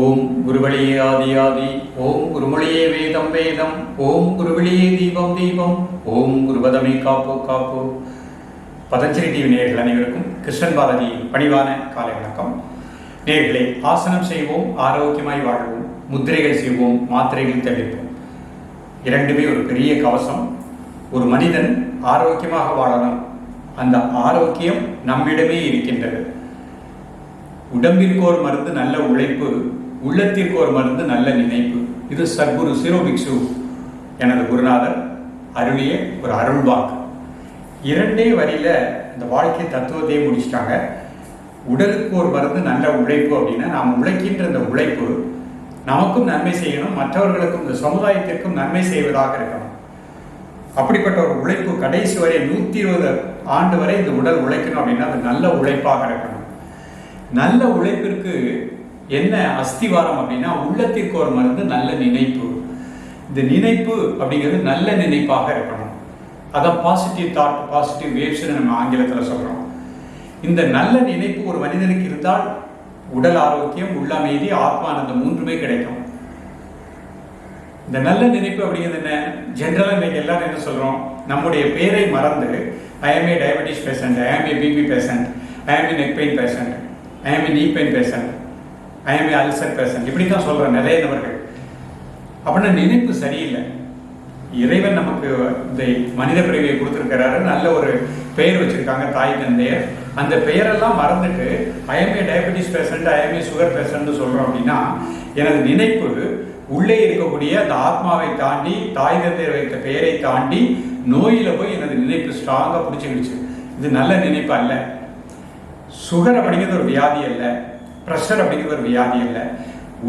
ஓம் குருவழியே ஆதியாதி ஓம் குருமொழியே வேதம் வேதம் ஓம் குருவழியே தீபம் தீபம் ஓம் குருபதமே காப்போ காப்போ. பதஞ்சலி டிவி நேர்கள் அனைவருக்கும் கிருஷ்ணன் பாரதி பணிவான காலை வணக்கம். நேர்களை ஆசனம் செய்வோம் ஆரோக்கியமாய் வாழ்வோம் முத்திரைகள் செய்வோம் மாத்திரைகள் தெளிப்போம். இரண்டுமே ஒரு பெரிய கவசம். ஒரு மனிதன் ஆரோக்கியமாக வாழணும். அந்த ஆரோக்கியம் நம்மிடமே இருக்கின்றது. உடம்பிற்கு ஒரு மருந்து நல்ல உழைப்பு உள்ளத்திற்கு ஒரு மருந்து நல்ல நினைப்பு. இது சத்குரு சிரோபிக்ஷு எனது குருநாதர் அருளிய ஒரு அருள்வாக்கு இரண்டே வரியில் இந்த வாழ்க்கை தத்துவத்தையே முடிச்சிட்டாங்க. உடலுக்கு ஒரு மருந்து நல்ல உழைப்பு அப்படின்னா நாம் உழைக்கின்ற இந்த உழைப்பு நமக்கும் நன்மை செய்யணும் மற்றவர்களுக்கும் இந்த சமுதாயத்திற்கும் நன்மை செய்வதாக இருக்கணும். அப்படிப்பட்ட ஒரு உழைப்பு கடைசி வரை நூற்றி இருபது ஆண்டு வரை இந்த உடல் உழைக்கணும் அப்படின்னா அது நல்ல உழைப்பாக இருக்கணும். நல்ல உழைப்பிற்கு என்ன அஸ்திவாரம் அப்படின்னா உள்ளத்திற்கு ஒரு மருந்து நல்ல நினைப்பு. இந்த நினைப்பு அப்படிங்கிறது நல்ல நினைப்பாக இருக்கணும். அதான் பாசிட்டிவ் தாட் பாசிட்டிவ் வேவ்ஸ்னு நம்ம ஆங்கிலத்தில் சொல்கிறோம் இந்த நல்ல நினைப்பு ஒரு மனிதனுக்கு இருந்தால் உடல் ஆரோக்கியம் உள்ள அமைதி ஆத்மானந்தம் மூன்றுமே கிடைக்கும். இந்த நல்ல நினைப்பு அப்படிங்கிறது என்ன? ஜென்ரலாக இன்னைக்கு எல்லாரும் என்ன சொல்கிறோம் நம்முடைய பேரை மறந்து I am a diabetes patient I am a BP patient I am a neck pain patient I am a knee pain patient I am ulcer patient இப்படி தான் சொல்கிற நிறைய நபர்கள் அப்படின்னா நினைப்பு சரியில்லை. இறைவன் நமக்கு இந்த மனித பிரிவியை கொடுத்துருக்கிறாரு. நல்ல ஒரு பெயர் வச்சுருக்காங்க தாய் தந்தையர். அந்த பெயரெல்லாம் மறந்துட்டு I am a diabetes patient I am a sugar பேஷண்ட்னு சொல்கிறோம் அப்படின்னா எனது நினைப்பு உள்ளே இருக்கக்கூடிய அந்த ஆத்மாவை தாண்டி தாய் தந்தையர் வைத்த பெயரை தாண்டி நோயில் போய் எனது நினைப்பு ஸ்ட்ராங்காக பிடிச்சிக்கிடுச்சு. இது நல்ல நினைப்பு அல்ல சுகர் அப்படிங்கிறது ஒரு வியாதி அல்ல. ப்ரெஷர் அப்படிங்கிற ஒரு வியாதி அல்ல.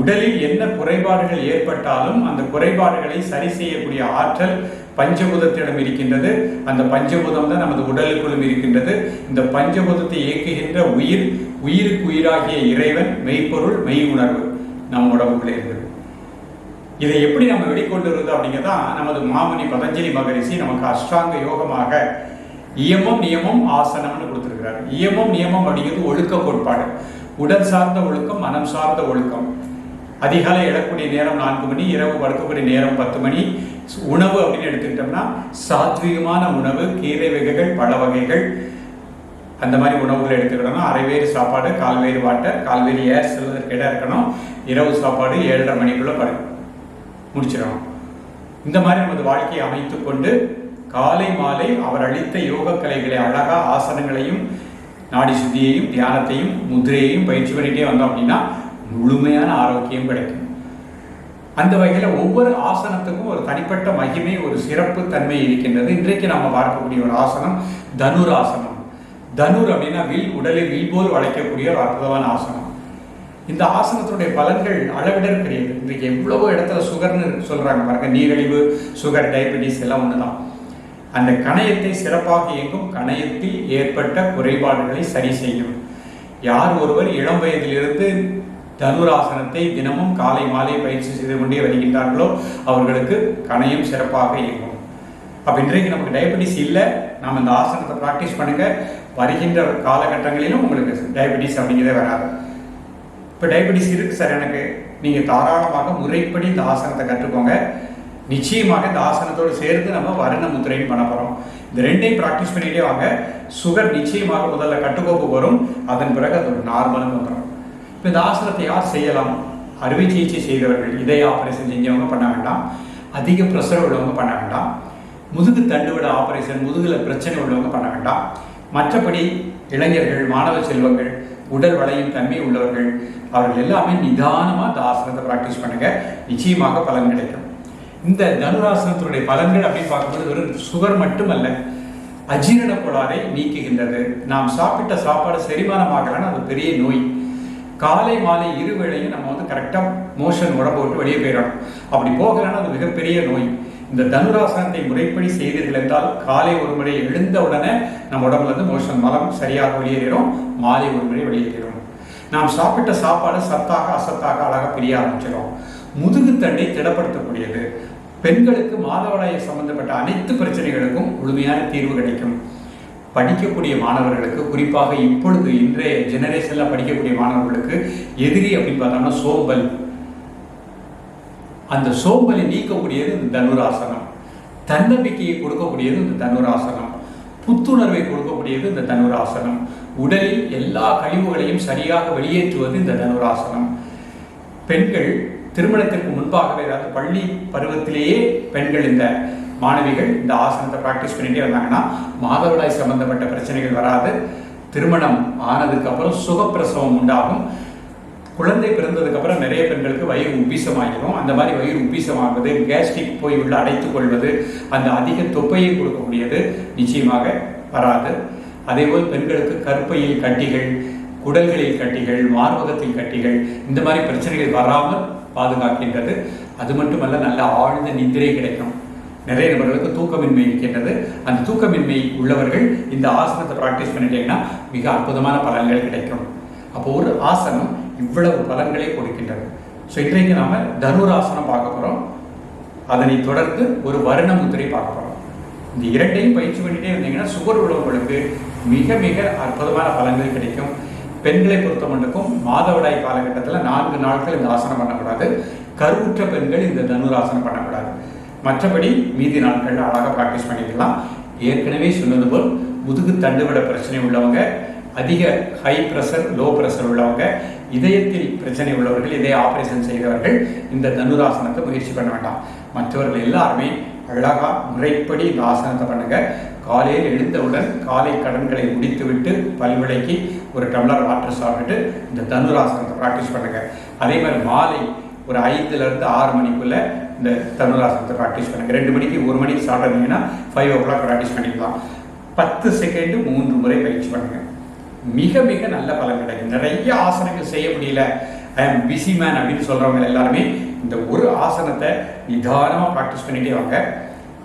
உடலில் என்ன குறைபாடுகள் ஏற்பட்டாலும் அந்த குறைபாடுகளை சரி செய்யக்கூடிய ஆற்றல் பஞ்சபூதத்திடம் இருக்கின்றது. அந்த பஞ்சபூதம் தான் நமது உடலுக்குள்ளும் இருக்கின்றது. இந்த பஞ்சபூதத்தை இயக்குகின்ற உயிர் உயிருக்கு உயிராகிய இறைவன் மெய்ப்பொருள் மெய் உணர்வு நம் உடம்புக்குள்ளே இருக்குது இதை எப்படி நம்ம வெளிக்கொண்டு வருது அப்படிங்கிறதான் நமது மாமுனி பதஞ்சலி மகரிஷி நமக்கு அஷ்டாங்க யோகமாக இயமம் நியமம் ஆசனம்னு கொடுத்துருக்கிறார். இயமம் நியமம் அப்படிங்கிறது ஒழுக்க கோட்பாடு. உடல் சார்ந்த ஒழுக்கம் மனம் சார்ந்த ஒழுக்கம். அதிகாலை எழக்கூடிய நேரம் நான்கு மணி இரவு படுக்கக்கூடிய நேரம் பத்து மணி. உணவு அப்படின்னு எடுத்துக்கிட்டோம்னா சாத்வீகமான உணவு கீரை வகைகள் பழ வகைகள். அந்த மாதிரி உணவுகளை எடுத்துக்கிட்டோம்னா அரைவேறு சாப்பாடு கால்வேறு வாட்டர் கால்வேறு ஏர் செல்வதற்கு இடம் இருக்கணும். இரவு சாப்பாடு ஏழரை மணிக்குள்ள படு முடிச்சிடணும். இந்த மாதிரி நமது வாழ்க்கையை அமைத்து கொண்டு காலை மாலை அவர் அளித்த யோக கலைகளை அழகா ஆசனங்களையும் நாடி சுத்தியையும் தியானத்தையும் முதிரையையும் பயிற்சி பண்ணிகிட்டே வந்தோம் அப்படின்னா முழுமையான ஆரோக்கியம் கிடைக்கும். அந்த வகையில் ஒவ்வொரு ஆசனத்துக்கும் ஒரு தனிப்பட்ட மகிமை ஒரு சிறப்பு தன்மை இருக்கின்றது. இன்றைக்கு நம்ம பார்க்கக்கூடிய ஒரு ஆசனம் தனுர் ஆசனம் தனுர் அப்படின்னா வில் உடலில் வில் போல் வளைக்கக்கூடிய ஒரு அற்புதமான ஆசனம். இந்த ஆசனத்தினுடைய பலன்கள் அளவிடர் கிடையாது இன்றைக்கு எவ்வளவோ இடத்துல சுகர்னு சொல்றாங்க பாருங்க. நீரிழிவு சுகர் டயபெட்டிஸ் எல்லாம் ஒன்று தான் அந்த கணையத்தை சிறப்பாக இயங்கும் கணையத்தில் ஏற்பட்ட குறைபாடுகளை சரி செய்யும். யார் ஒருவர் இளம் வயதிலிருந்து தனுராசனத்தை தினமும் காலை மாலை பயிற்சி செய்து கொண்டே வருகின்றார்களோ அவர்களுக்கு கணையம் சிறப்பாக இயங்கும். அப்போ இன்றைக்கு நமக்கு டயபெட்டிஸ் இல்லை நாம் இந்த ஆசனத்தை ப்ராக்டிஸ் பண்ணுங்க. வருகின்ற காலகட்டங்களிலும் உங்களுக்கு டயபெட்டிஸ் அப்படிங்கிறதே வராது. இப்போ டயபெட்டிஸ் இருக்கு சார் எனக்கு. நீங்கள் தாராளமாக முறைப்படி இந்த ஆசனத்தை கற்றுக்கோங்க. நிச்சயமாக இந்த ஆசனத்தோடு சேர்ந்து நம்ம வர்ண முத்திரையும் பண்ண போகிறோம் இந்த ரெண்டையும் ப்ராக்டிஸ் பண்ணிட்டே வாங்க. சுகர் நிச்சயமாக முதல்ல கட்டுக்கோப்பு வரும். அதன் பிறகு அது ஒரு நார்மலும் வந்துடும் இப்போ இந்த ஆசனத்தை யார் செய்யலாம்? அறுவை சிகிச்சை செய்தவர்கள் இதய ஆபரேஷன் செஞ்சவங்க பண்ண வேண்டாம். அதிக ப்ரெஷர் உள்ளவங்க பண்ண வேண்டாம். முதுகு தண்டுவிட ஆபரேஷன் முதுகில் பிரச்சனை உள்ளவங்க பண்ண வேண்டாம். மற்றபடி இளைஞர்கள் மாணவ செல்வங்கள் உடல் வளையும் தன்மை உள்ளவர்கள் அவர்கள் எல்லாமே நிதானமாக இந்த ஆசனத்தை ப்ராக்டிஸ் பண்ணுங்க. நிச்சயமாக பலன் கிடைக்கும். இந்த தனுராசனத்தினுடைய பலன்கள் அப்படின்னு பார்க்கும்போது வெறும் சுகர் மட்டுமல்ல அஜீரண கோளாறை நீக்குகின்றது. நாம் சாப்பிட்ட சாப்பாடு செரிமானமாகலன்னு அது பெரிய நோய். காலை மாலை இரு வேளையும் நம்ம வந்து கரெக்டாக மோஷன் உடம்பு விட்டு வெளியே போயிடணும். அப்படி போகலன்னா அது மிகப்பெரிய நோய். இந்த தனுராசனத்தை முறைப்படி செய்தீர்கள் என்றால் காலை ஒரு முறை எழுந்த உடனே நம்ம உடம்புல இருந்து மோஷன் மலம் சரியாக வெளியேறும் மாலை ஒரு முறை வெளியேறும் நாம் சாப்பிட்ட சாப்பாடு சத்தாக அசத்தாக அழகாக பிரிய ஆரம்பிச்சிடும். முதுகுத்தண்டை திடப்படுத்தக்கூடியது. பெண்களுக்கு மாதவிடாயை சம்பந்தப்பட்ட அனைத்து பிரச்சனைகளுக்கும் முழுமையான தீர்வு கிடைக்கும். படிக்கக்கூடிய மாணவர்களுக்கு குறிப்பாக இப்பொழுது இன்றைய ஜெனரேஷனில் படிக்கக்கூடிய மாணவர்களுக்கு எதிரி அப்படின்னு பார்த்தோம்னா சோம்பல். அந்த சோம்பலை நீக்கக்கூடியது இந்த தனுராசனம். தன்னம்பிக்கையை கொடுக்கக்கூடியது இந்த தனுராசனம். புத்துணர்வை கொடுக்கக்கூடியது இந்த தனுராசனம். உடலில் எல்லா கழிவுகளையும் சரியாக வெளியேற்றுவது இந்த தனுராசனம். பெண்கள் திருமணத்திற்கு முன்பாகவே அதாவது பள்ளி பருவத்திலேயே பெண்கள் இந்த மாணவிகள் இந்த ஆசனத்தை ப்ராக்டிஸ் பண்ணிகிட்டே வந்தாங்கன்னா மாதவிடாய் சம்பந்தப்பட்ட பிரச்சனைகள் வராது. திருமணம் ஆனதுக்கப்புறம் சுகப்பிரசவம் உண்டாகும். குழந்தை பிறந்ததுக்கப்புறம் நிறைய பெண்களுக்கு வயிறு உப்பீசமாகிடும். அந்த மாதிரி வயிறு உப்பீசமாகுது. கேஸ்ட்ரிக் போய் உள்ள அடைத்துக் கொள்வது அந்த அதிக தொப்பையை கொடுக்கக்கூடியது நிச்சயமாக வராது. அதேபோல் பெண்களுக்கு கருப்பையில் கட்டிகள் குடல்களில் கட்டிகள் மார்பகத்தில் கட்டிகள் இந்த மாதிரி பிரச்சனைகள் வராமல் பாதுகாக்கின்றது. அது மட்டுமல்ல நல்ல ஆழ்ந்த நிதிரை கிடைக்கும். நிறைய நபர்களுக்கு தூக்கமின்மை இருக்கின்றது. அந்த தூக்கமின்மை உள்ளவர்கள் இந்த ஆசனத்தை ப்ராக்டிஸ் பண்ணிட்டீங்கன்னா மிக அற்புதமான பலன்கள் கிடைக்கும். அப்போ ஒரு ஆசனம் இவ்வளவு பலன்களை கொடுக்கின்றது. ஸோ இன்றைக்கு நாம தனுராசனம் பார்க்க போகிறோம் அதனை தொடர்ந்து ஒரு வருண முத்திரை பார்க்க போகிறோம் இந்த இரண்டையும் பயிற்சி பண்ணிட்டே இருந்தீங்கன்னா சுகர் உள்ளவங்களுக்கு மிக மிக அற்புதமான பலன்கள் கிடைக்கும். பெண்களை பொறுத்த மட்டுக்கும் மாதவிடாய் காலகட்டத்தில் நான்கு நாட்கள் இந்த ஆசனம் பண்ணக்கூடாது. கருவுற்ற பெண்கள் இந்த தனுராசனம் பண்ணக்கூடாது. மற்றபடி மீதி நாட்கள் அழகாக ப்ராக்டிஸ் பண்ணிக்கலாம். ஏற்கனவே சொன்னது போல் முதுகு தண்டுவிட பிரச்சனை உள்ளவங்க அதிக ஹை ப்ரெஷர் லோ ப்ரெஷர் உள்ளவங்க இதயத்தில் பிரச்சனை உள்ளவர்கள் இதய ஆபரேஷன் செய்தவர்கள் இந்த தனுராசனத்தை முயற்சி பண்ண வேண்டாம். மற்றவர்கள் எல்லாருமே அழகாக முறைப்படி இந்த ஆசனத்தை பண்ணுங்க. காலையில் எழுந்தவுடன் காலை கடன்களை முடித்துவிட்டு பல்விளைக்கு ஒரு டம்ளர் வாட்டர் சாப்பிட்டுட்டு இந்த தனுராசனத்தை ப்ராக்டிஸ் பண்ணுங்க. அதே மாதிரி மாலை ஒரு ஐந்துலேருந்து ஆறு மணிக்குள்ளே இந்த தனுராசனத்தை ப்ராக்டிஸ் பண்ணுங்க. ரெண்டு மணிக்கு ஒரு மணிக்கு சாப்பிட்றீங்கன்னா ஃபைவ் ஓ கிளாக் ப்ராக்டிஸ் பண்ணிக்கலாம். பத்து செகண்டு மூன்று முறை பயிற்சி பண்ணுங்கள் மிக மிக நல்ல பலன் கிடைக்கும். நிறைய ஆசனங்கள் செய்ய முடியல. ஐ எம் பிஸி மேன் அப்படின்னு சொல்கிறவங்க எல்லாருமே இந்த ஒரு ஆசனத்தை நிதானமாக ப்ராக்டிஸ் பண்ணிகிட்டே வாங்க.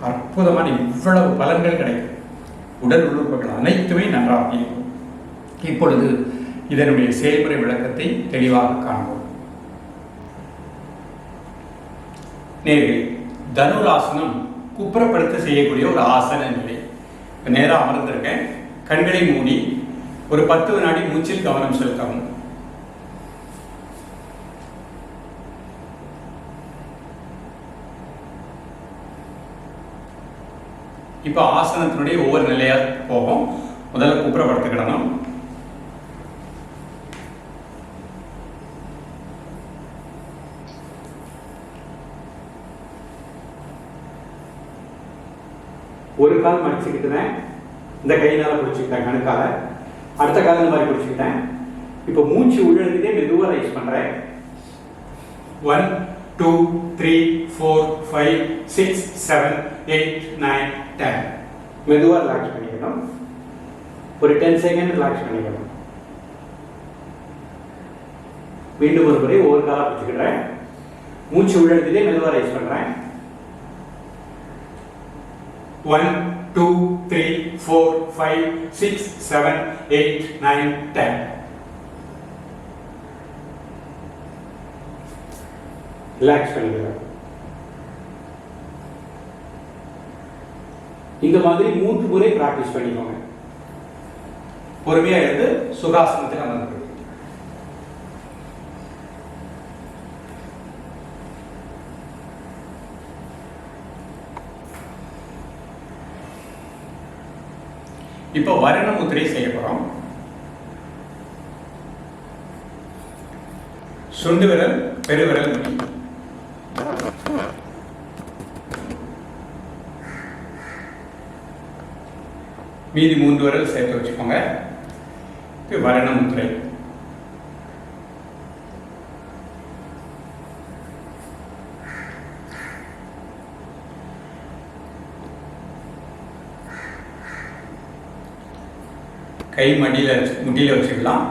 அற்புதமான இவ்வளவு பலன்கள் கிடைக்கும். உடல் உறுப்புகள் அனைத்துமே நன்றாக இருக்கும். இப்பொழுது இதனுடைய செயல்முறை விளக்கத்தை தெளிவாக காண்போம். நேர்களே தனுராசனம் குப்புறப்படுத்த செய்யக்கூடிய ஒரு ஆசன நிலை. நேராக அமர்ந்திருக்கேன். கண்களை மூடி ஒரு பத்து வினாடி மூச்சில் கவனம் செலுத்தவும். இப்போ ஆசனத்தினுடைய ஒவ்வொரு நிலையாக போகும். முதல்ல குப்புறப்படுத்திக்கிடணும். ஒரு கால் மடிச்சுக்கிட்டுதான் இந்த கையினால பிடிச்சிக்கிட்டேன் கணுக்கால. அடுத்த கால இந்த மாதிரி பிடிச்சிக்கிட்டேன். இப்போ மூச்சு உழுந்துட்டே மெதுவாக ரைஸ் பண்றேன். One two three four five six seven eight nine ten மெதுவாக ரிலாக்ஸ் பண்ணிக்கணும். ஒரு டென் செகண்ட் ரிலாக்ஸ் பண்ணிக்கணும். மீண்டும் ஒரு முறை ஒவ்வொரு காலாக பிடிச்சிக்கிறேன் மூச்சு உள்ளெழுத்துட்டே மெதுவாக ரைஸ் பண்றேன். One two three four five six seven eight nine ten relax பண்ணிக்கிறேன் இந்த மாதிரி மூன்று முறை பிராக்டிஸ் பண்ணிக்கோங்க. பொறுமையா இருந்து சுகாசனத்துக்கு அமர்ந்து. இப்போ வருண முத்திரை செய்ய போறோம். சுண்டு விரல் பெருவிரல் முடி மீதி மூன்று விரல் சேர்த்து வச்சுக்கோங்க. இது வருண முத்திரை. கை மடியில் வச்சு- முட்டியில வச்சுக்கலாம்.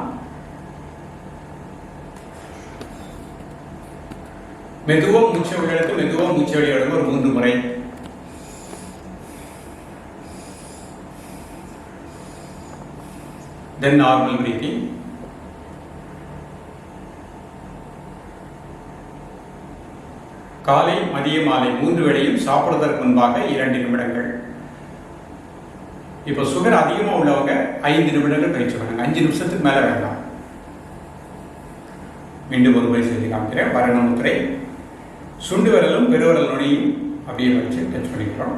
மெதுவாக மூச்சை உள்ளெடுத்து மெதுவாக மூச்சை வெளியிடுங்க ஒரு மூன்று முறை. தென் நார்மல் பிரீத்திங் காலை மதிய மாலை மூன்று வேளையும் சாப்பிடுவதற்கு முன்பாக இரண்டு நிமிடங்கள். இப்போ சுகர் அதிகமாக உள்ளவங்க ஐந்து நிமிடங்கள் பயிற்சி பண்ணுங்க அஞ்சு நிமிஷத்துக்கு மேலே வேண்டாம். மீண்டும் ஒரு முறை செய்து காமிக்கிறேன். வரணமுத்திரை சுண்டு விரலும் பெருவிரல் நுனியும் அப்படியே வச்சு டச் பண்ணிக்கிறோம்.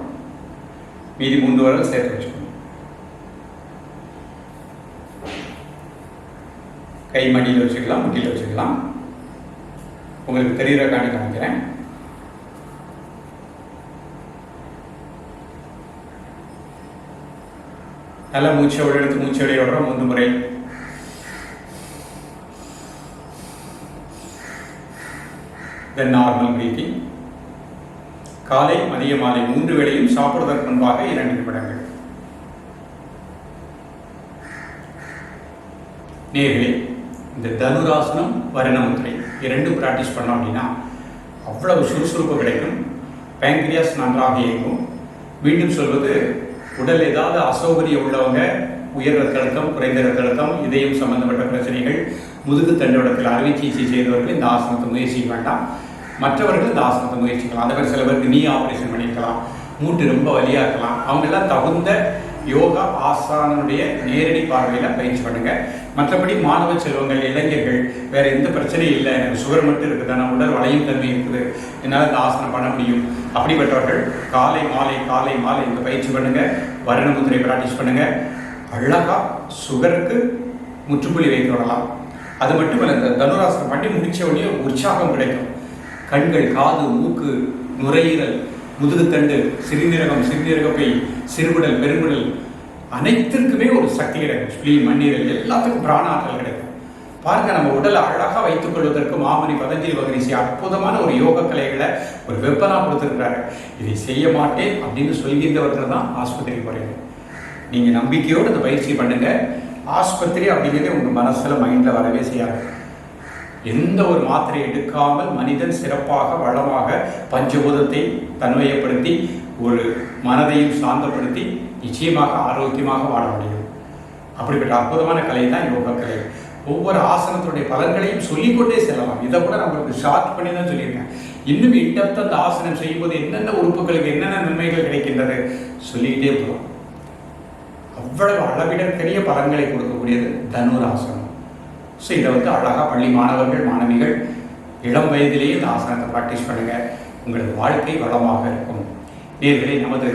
மீதி மூன்று விரல் சேர்த்து வச்சுக்கணும். கை மடியில் வச்சுக்கலாம் முட்டியில் வச்சுக்கலாம். உங்களுக்கு தெரிகிற காணி காமிக்கிறேன். நல்ல மூச்சை எடுத்து மூச்சை வெளியே விடுறோம் மூன்று முறை தென் நார்மல் பிரீத்திங் காலை மதிய மாலை மூன்று வேளையும் சாப்பிடுவதற்கு முன்பாக இரண்டு நிமிடங்கள் நேர்களே இந்த தனுராசனம் வருணமுத்திரை இரண்டும் ப்ராக்டிஸ் பண்ணோம் அப்படின்னா அவ்வளவு சுறுசுறுப்பு கிடைக்கும் பேங்க்ரியாஸ் நன்றாக இயங்கும் மீண்டும் சொல்வது உடல் ஏதாவது அசௌகரியம் உள்ளவங்க உயர் ரத்த அழுத்தம் குறைந்த ரத்த அழுத்தம் இதயம் சம்பந்தப்பட்ட பிரச்சனைகள் முதுகு தண்டுவடத்தில் அறுவை சிகிச்சை செய்தவர்கள் இந்த ஆசனத்தை முயற்சி வேண்டாம். மற்றவர்கள் இந்த ஆசனத்தை முயற்சிக்கலாம் அந்த மாதிரி சில பேருக்கு நீ ஆப்ரேஷன் பண்ணியிருக்கலாம். மூட்டு ரொம்ப வலியாக இருக்கலாம். அவங்கெல்லாம் தகுந்த யோகா ஆசானுடைய நேரடி பார்வையில் பயிற்சி பண்ணுங்க. மற்றபடி மாணவ செல்வங்கள் இளைஞர்கள் வேற எந்த பிரச்சனையும் இல்லை. எனக்கு சுகர் மட்டும் இருக்குது? ஆனால் உடல் வளையும் தன்மை இருக்குது. என்னால் இந்த ஆசனம் பண்ண முடியும். அப்படிப்பட்டவர்கள் காலை மாலை காலை மாலை இந்த பயிற்சி பண்ணுங்க. வருண முத்திரை பிராக்டிஸ் பண்ணுங்க. அழகா சுகருக்கு முற்றுப்புள்ளி வைத்து வரலாம். அது மட்டுமல்ல இந்த தனுராசனம் பண்ணி முடிச்ச உடனே உற்சாகம் கிடைக்கும். கண்கள் காது மூக்கு நுரையீரல் முதுகுத்தண்டு சிறுநீரகம் சிறுநீரகப்பை சிறுகுடல் பெருங்குடல் அனைத்திற்குமே ஒரு சக்தி கிடைக்கும். ஸ்பிளீன் மண்ணீரல் எல்லாத்துக்கும் பிராண ஆற்றல் கிடைக்கும். பாருங்க நம்ம உடலை அழகாக வைத்துக் கொள்வதற்கு மாமணி பதஞ்சலி மகரிஷி அற்புதமான ஒரு யோக கலைகளை ஒரு வெப்பனா கொடுத்துருக்கிறாரு. இதை செய்ய மாட்டேன் அப்படின்னு சொல்கின்றவர்கள் தான் ஆஸ்பத்திரிக்கு போறீங்க. நீங்க நம்பிக்கையோடு இந்த பயிற்சி பண்ணுங்க. ஆஸ்பத்திரி அப்படிங்கிறதே உங்க மனசுல மைண்ட்ல வரவே செய்யாது. எந்த ஒரு மாத்திரை எடுக்காமல் மனிதன் சிறப்பாக வளமாக பஞ்சபூதத்தை தன்மையப்படுத்தி ஒரு மனதையும் சாந்தப்படுத்தி நிச்சயமாக ஆரோக்கியமாக வாழ முடியும். அப்படிப்பட்ட அற்புதமான கலை தான் யோகா கலை ஒவ்வொரு ஆசனத்துடைய பலன்களையும் சொல்லிக்கொண்டே செல்லலாம். இதை கூட நம்மளுக்கு ஷார்ட் பண்ணி தான் சொல்லியிருக்கேன். இன்னும் இன்டெப்த் அந்த ஆசனம் செய்யும்போது என்னென்ன உறுப்புகளுக்கு என்னென்ன நன்மைகள் கிடைக்கின்றது சொல்லிக்கிட்டே போகிறோம் அவ்வளவு அளவிட பெரிய பலன்களை கொடுக்கக்கூடியது தனுர் ஆசனம் ஸோ இதை வந்து அழகாக பள்ளி மாணவர்கள் மாணவிகள் இளம் வயதிலேயே இந்த ஆசனத்தை ப்ராக்டிஸ் பண்ணுங்கள் உங்களது வாழ்க்கை வளமாக இருக்கும். நேர்களை நமது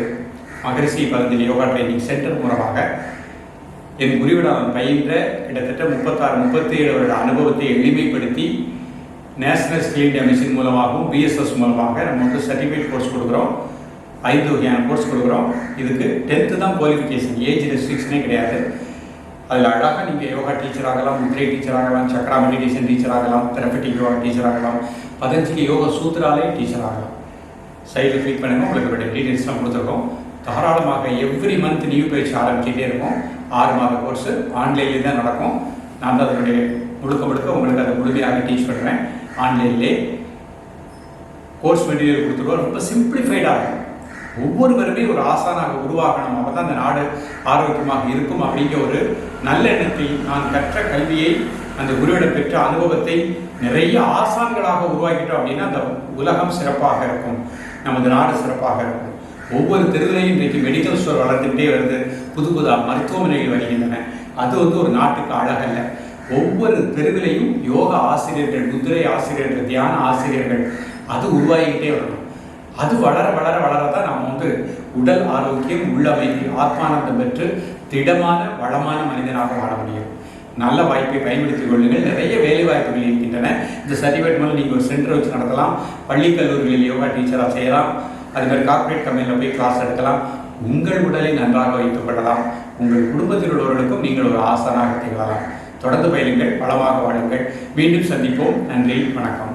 மகரிஷி பதஞ்சலி யோகா ட்ரைனிங் சென்டர் மூலமாக என் குருவிடம் பயின்ற கிட்டத்தட்ட முப்பத்தாறு முப்பத்தி ஏழு வருட அனுபவத்தை எளிமைப்படுத்தி நேஷனல் ஸ்கில் இந்தியா மிஷின் மூலமாகவும் பிஎஸ்எஸ் மூலமாக நம்ம வந்து சர்டிஃபிகேட் கோர்ஸ் கொடுக்குறோம். ஐந்து வகையான கோர்ஸ் கொடுக்குறோம். இதுக்கு டென்த்து தான் குவாலிஃபிகேஷன் ஏஜ் ரெஸ்ட்ரிக்ஷனே கிடையாது. அதில் அழகாக நீங்கள் யோகா டீச்சர் ஆகலாம் முத்ரை டீச்சர் ஆகலாம் சக்ரா மெடிடேஷன் டீச்சர் ஆகலாம் தெரப்பட்டிக் யோகா டீச்சர் ஆகலாம் பதஞ்சலி யோகா சூத்திராலே டீச்சர் ஆகலாம். சைடில் கிளிக் பண்ணுங்கள் உங்களுக்கு டீட்டெயில்ஸ்லாம் கொடுத்துருக்கோம். தாராளமாக எவ்ரி மந்த் நியூ பேஜ் ஆரம்பிச்சுட்டே இருக்கும். ஆறு மாத கோர்ஸு ஆன்லைன்லேயே தான் நடக்கும். நான் தான் அதனுடைய முழுக்க முழுக்க உங்களுக்கு அதை முழுமையாக டீச் பண்ணுறேன் ஆன்லைன்லே கோர்ஸ் மெட்டீரியல் கொடுத்துருவோம் ரொம்ப சிம்பிளிஃபைடாக இருக்கும். ஒவ்வொருவருமே ஒரு ஆசானாக உருவாகணும். அப்போ தான் அந்த நாடு ஆரோக்கியமாக இருக்கும் அப்படிங்கிற ஒரு நல்ல எண்ணத்தில் நான் கற்ற கல்வியை அந்த குருவிடம் பெற்ற அனுபவத்தை நிறைய ஆசான்களாக உருவாக்கிட்டோம் அப்படின்னா அந்த உலகம் சிறப்பாக இருக்கும். நமது நாடு சிறப்பாக இருக்கும். ஒவ்வொரு தெருவிலையும் இன்றைக்கு மெடிக்கல் ஸ்டோர் வளர்ந்துகிட்டே வருது. புது புதாக மருத்துவமனைகள் வருகின்றன. அது வந்து ஒரு நாட்டுக்கு அழகல்ல. ஒவ்வொரு தெருவிலையும் யோகா ஆசிரியர்கள் முதிரை ஆசிரியர்கள் தியான ஆசிரியர்கள் அது உருவாகிக்கிட்டே வரணும். அது வளர வளர வளர தான் நாம் வந்து உடல் ஆரோக்கியம் உள்ளமைதி ஆத்மானந்தம் பெற்று திடமான வளமான மனிதனாக வாழ முடியும். நல்ல வாய்ப்பை பயன்படுத்திக் கொள்ளுங்கள். நிறைய வேலை வாய்ப்புகள் இருக்கின்றன. இந்த சர்டிஃபிகேட் மூலம் நீங்கள் ஒரு சென்டர் வச்சு நடத்தலாம். பள்ளி கல்லூரிகளில் யோகா டீச்சராக செய்யலாம். அது மாதிரி கார்ப்பரேட் கம்பெனியில் போய் கிளாஸ் எடுக்கலாம். உங்கள் உடலை நன்றாக வைத்துக் கொள்ளலாம் உங்கள் குடும்பத்தில் உள்ளவர்களுக்கும் நீங்கள் ஒரு ஆசனாக திகழலாம். தொடர்ந்து பயிலுங்கள் பலமாக வாழுங்கள். மீண்டும் சந்திப்போம். நன்றி வணக்கம்.